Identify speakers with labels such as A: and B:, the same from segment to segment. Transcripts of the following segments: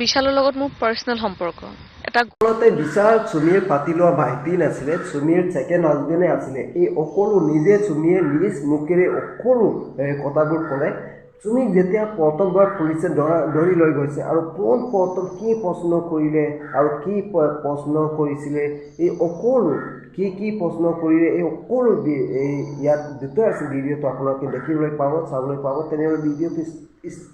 A: বিশালৰ লগত মোৰ পাৰ্চনেল সম্পৰ্ক। এটা
B: আচলতে বিশাল চুমিৰ পাতি লোৱা ভাইটি নাছিলে চুমিৰ ছেকেণ্ড হাজবেণ্ডে আছিলে। এই সকলো নিজে চুমিয়ে নিজ মুখেৰে সকলো কথাবোৰ ক'লে। চুমিক যেতিয়া প্ৰথমবাৰ পুলিচে ধৰা ধৰি লৈ গৈছে আৰু কোন প্ৰথম কি প্ৰশ্ন কৰিলে আৰু কি প্ৰশ্ন কৰিছিলে এই সকলো কি কি প্ৰশ্ন কৰিলে এই সকলো এই ইয়াত দুটা আছে ভিডিঅ'টো আপোনালোকে দেখিবলৈ পাব চাবলৈ পাব তেনেহ'লে ভিডিঅ'টো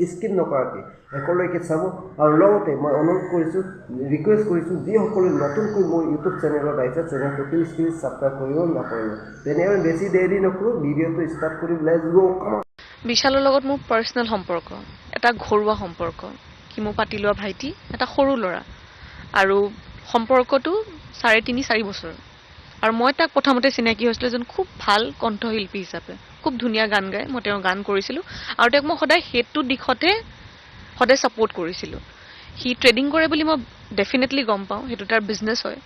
B: স্কিপ নকৰাকৈ শেষলৈকে চাব। আৰু লগতে মই অনুৰোধ কৰিছোঁ ৰিকুৱেষ্ট কৰিছোঁ যিসকলে নতুনকৈ মোৰ ইউটিউব চেনেলত আহিছে চেনেলটো প্লিজ প্লিজ ছাবস্ক্ৰাইব কৰিব নাপাৰিব তেনেহ'লে বেছি দেৰি নকৰোঁ ভিডিঅ'টো ষ্টাৰ্ট কৰি কাম
A: বিশালৰ লগত মোৰ পাৰ্চনেল সম্পৰ্ক এটা ঘৰুৱা সম্পৰ্ক মোৰ পাতি লোৱা ভাইটি এটা সৰু ল'ৰা আৰু সম্পৰ্কটো চাৰে তিনি চাৰি বছৰ। আৰু মই তাক প্ৰথমতে চিনাকি হৈছিলোঁ এজন খুব ভাল কণ্ঠশিল্পী হিচাপে। খুব ধুনীয়া গান গায় মই তেওঁৰ গান কৰিছিলোঁ আৰু তেওঁক মই সদায় সেইটো দিশতে সদায় ছাপোৰ্ট কৰিছিলোঁ। সি ট্ৰেডিং কৰে বুলি মই ডেফিনেটলি গম পাওঁ সেইটো তাৰ বিজনেছ হয়।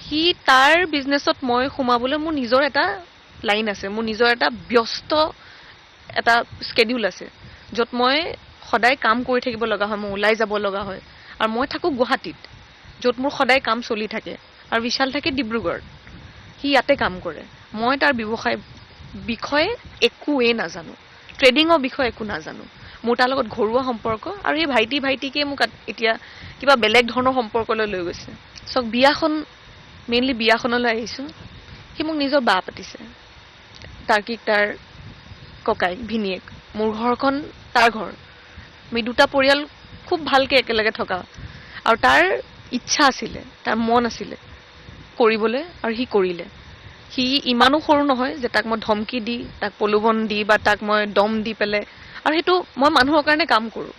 A: সি তাৰ বিজনেছত মই সোমাবলৈ মোৰ নিজৰ এটা লাইন আছে মোৰ নিজৰ এটা ব্যস্ত এটা স্কেডিউল আছে য'ত মই সদায় কাম কৰি থাকিব লগা হয় মই ওলাই যাব লগা হয়। আৰু মই থাকোঁ গুৱাহাটীত য'ত মোৰ সদায় কাম চলি থাকে। আৰু বিশাল থাকে ডিব্ৰুগড়ত সি ইয়াতে কাম কৰে। মই তাৰ ব্যৱসায় বিষয়ে একোৱেই নাজানো। ট্ৰেডিঙৰ বিষয়ে একো নাজানো। মোৰ তাৰ লগত ঘৰুৱা সম্পৰ্ক আৰু এই ভাইটি ভাইটিকে মোক এতিয়া কিবা বেলেগ ধৰণৰ সম্পৰ্কলৈ লৈ গৈছে। চাওক বিয়াখন মেইনলি বিয়াখনলৈ আহিছোঁ। সি মোক নিজৰ বা পাতিছে। তাৰ্কিক তাৰ ককাইক ভিনীয়েক মোৰ ঘৰখন তাৰ ঘৰ। আমি দুটা পৰিয়াল খুব ভালকৈ একেলগে থকা। আৰু তাৰ ইচ্ছা আছিলে তাৰ মন আছিলে কৰিবলৈ আৰু সি কৰিলে। সি ইমানো সৰু নহয় যে তাক মই ধমকি দি তাক প্ৰলোভন দি বা তাক মই দম দি পেলাই আৰু সেইটো মই মানুহৰ কাৰণে কাম কৰোঁ।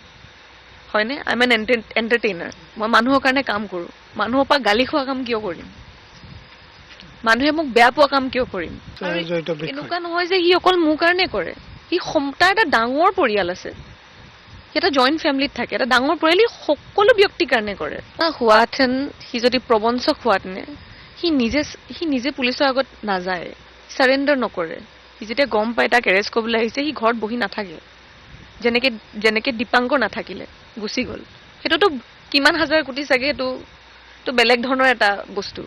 A: হয়নে? আই এম এন এণ্টাৰটেইনাৰ মই মানুহৰ কাৰণে কাম কৰোঁ। মানুহৰ পৰা গালি খোৱা কাম কিয় কৰিম? মানুহে মোক বেয়া পোৱা কাম কিয় কৰিম? এনেকুৱা নহয় যে সি অকল মোৰ কাৰণে কৰে। সি তাৰ এটা ডাঙৰ পৰিয়াল আছে। সি এটা জইণ্ট ফেমিলিত থাকে। এটা ডাঙৰ পৰিয়াল সি সকলো ব্যক্তিৰ কাৰণে কৰে। হোৱাহেঁতেন সি যদি প্ৰবঞ্চক হোৱাহেঁতেনে সি নিজে সি নিজে পুলিচৰ আগত নাযায়। চাৰেণ্ডাৰ নকৰে। সি যেতিয়া গম পায় তাক এৰেষ্ট কৰিবলৈ আহিছে সি ঘৰত বহি নাথাকে। যেনেকে যেনেকে দীপাংকৰ নাথাকিলে গুচি গ'ল। সেইটোতো কিমান হাজাৰ কোটি চাগে সেইটো তো বেলেগ ধৰণৰ এটা বস্তু।